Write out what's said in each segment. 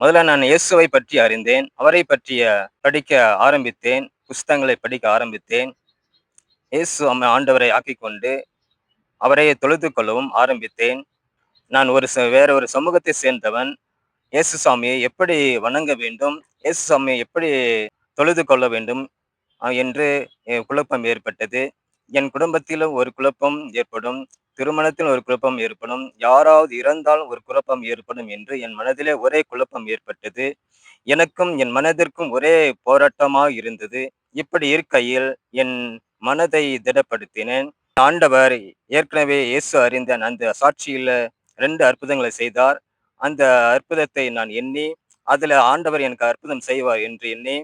முதல்ல நான் இயேசுவை பற்றி அறிந்தேன் அவரை பற்றிய படிக்க ஆரம்பித்தேன் புஸ்தகங்களை படிக்க ஆரம்பித்தேன். இயேசு அம்மை ஆண்டவரை ஆக்கிக்கொண்டு அவரையே அவரை தொழுது கொள்ளவும் ஆரம்பித்தேன். நான் ஒரு ச வேற ஒரு சமூகத்தை சேர்ந்தவன். இயேசு சாமியை எப்படி வணங்க வேண்டும் இயேசு சாமியை எப்படி தொழுது கொள்ள வேண்டும் என்று குழப்பம் ஏற்பட்டது. என் குடும்பத்திலும் ஒரு குழப்பம் ஏற்படும் திருமணத்தில் ஒரு குழப்பம் ஏற்படும் யாராவது இறந்தால் ஒரு குழப்பம் ஏற்படும் என்று என் மனதிலே ஒரே குழப்பம் ஏற்பட்டது. எனக்கும் என் மனதிற்கும் ஒரே போராட்டமாக இருந்தது. இப்படி இருக்கையில் என் மனதை திடப்படுத்தினேன். ஆண்டவர் ஏற்கனவே இயேசு அறிந்த அந்த சாட்சியில் ரெண்டு அற்புதங்களை செய்தார். அந்த அற்புதத்தை நான் எண்ணி அதில் ஆண்டவர் எனக்கு அற்புதம் செய்வார் என்று எண்ணி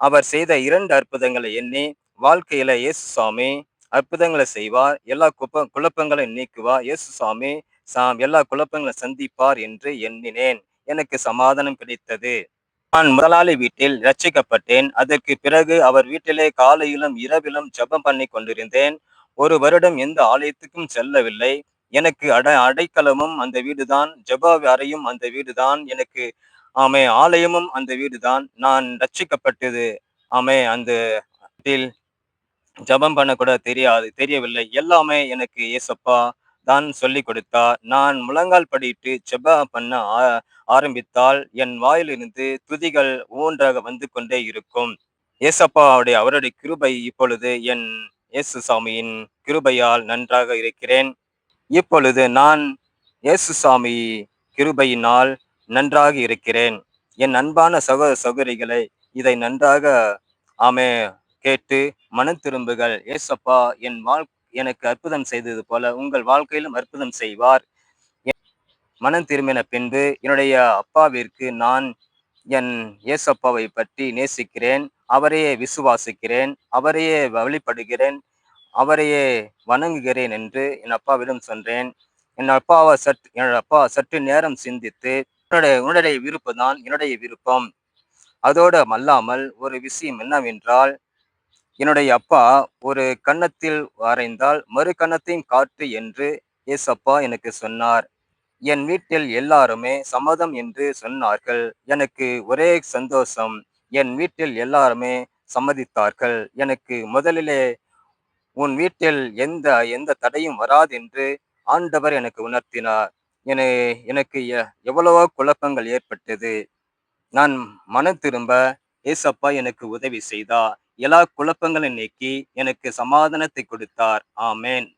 அவர் செய்த இரண்டு அற்புதங்களை எண்ணி வாழ்க்கையில இயேசு சாமி அற்புதங்களை செய்வார். எல்லா குப்ப குழப்பங்களையும் நீக்குவார். இயேசு சாமி சாம் எல்லா குழப்பங்களை சந்திப்பார் என்று எண்ணினேன். எனக்கு சமாதானம் கிடைத்தது. நான் முதலாளி வீட்டில் ரட்சிக்கப்பட்டேன் அதற்கு பிறகு அவர் வீட்டிலே காலையிலும் இரவிலும் ஜெபம் பண்ணி கொண்டிருந்தேன். ஒரு வருடம் எந்த ஆலயத்துக்கும் செல்லவில்லை. எனக்கு அட அடைக்கலமும் அந்த வீடுதான். ஜெப அறையும் அந்த வீடுதான். எனக்கு ஆமே ஆலயமும் அந்த வீடுதான். நான் ரட்சிக்கப்பட்டது ஆமே அந்த ஜெபம் பண்ண கூட தெரியாது தெரியவில்லை. எல்லாமே எனக்கு ஏசப்பா தான் சொல்லி கொடுத்தார் நான் முழங்கால் படியிட்டு ஜெபம் பண்ண ஆ- ஆரம்பித்தால் என் வாயிலிருந்து துதிகள் ஊன்றாக வந்து கொண்டே இருக்கும். ஏசப்பாவுடைய அவருடைய கிருபை இப்பொழுது என் இயேசு சாமியின் கிருபையால் நன்றாக இருக்கிறேன். இப்பொழுது நான் இயேசு சாமி கிருபையினால் நன்றாக இருக்கிறேன். என் அன்பான சகோதர சகோதரிகளை இதை நன்றாக ஆமே கேட்டு மனம் திரும்புகள் ஏசப்பா என் வாழ் எனக்கு அற்புதம் செய்தது போல உங்கள் வாழ்க்கையிலும் அற்புதம் செய்வார். என் மனம் திரும்பின பின்பு என்னுடைய அப்பாவிற்கு நான் என் ஏசப்பாவை பற்றி நேசிக்கிறேன். அவரையே விசுவாசிக்கிறேன். அவரையே வழிபடுகிறேன். அவரையே வணங்குகிறேன் என்று என் அப்பாவிடம் சொன்னேன். என் அப்பாவை சற்று என்னோட அப்பா சற்று நேரம் சிந்தித்து உன்னுடைய உன்னுடைய விருப்பம் தான் என்னுடைய விருப்பம். அதோடு அல்லாமல் ஒரு விஷயம் என்னவென்றால் என்னுடைய அப்பா ஒரு கன்னத்தில் வரைந்தால் மறு கன்னத்தையும் காட்டு என்று ஏசப்பா எனக்கு சொன்னார். என் வீட்டில் எல்லாருமே சம்மதம் என்று சொன்னார்கள். எனக்கு ஒரே சந்தோஷம். என் வீட்டில் எல்லாருமே சம்மதித்தார்கள். எனக்கு முதலிலே உன் வீட்டில் எந்த எந்த தடையும் வராது என்று ஆண்டவர் எனக்கு உணர்த்தினார். என எனக்கு எ- எவ்வளவோ குழப்பங்கள் ஏற்பட்டது. நான் மனம் திரும்ப ஏசப்பா எனக்கு உதவி செய்தார். எல்லா குழப்பங்களை நீக்கி எனக்கு சமாதானத்தை கொடுத்தார். ஆமேன்.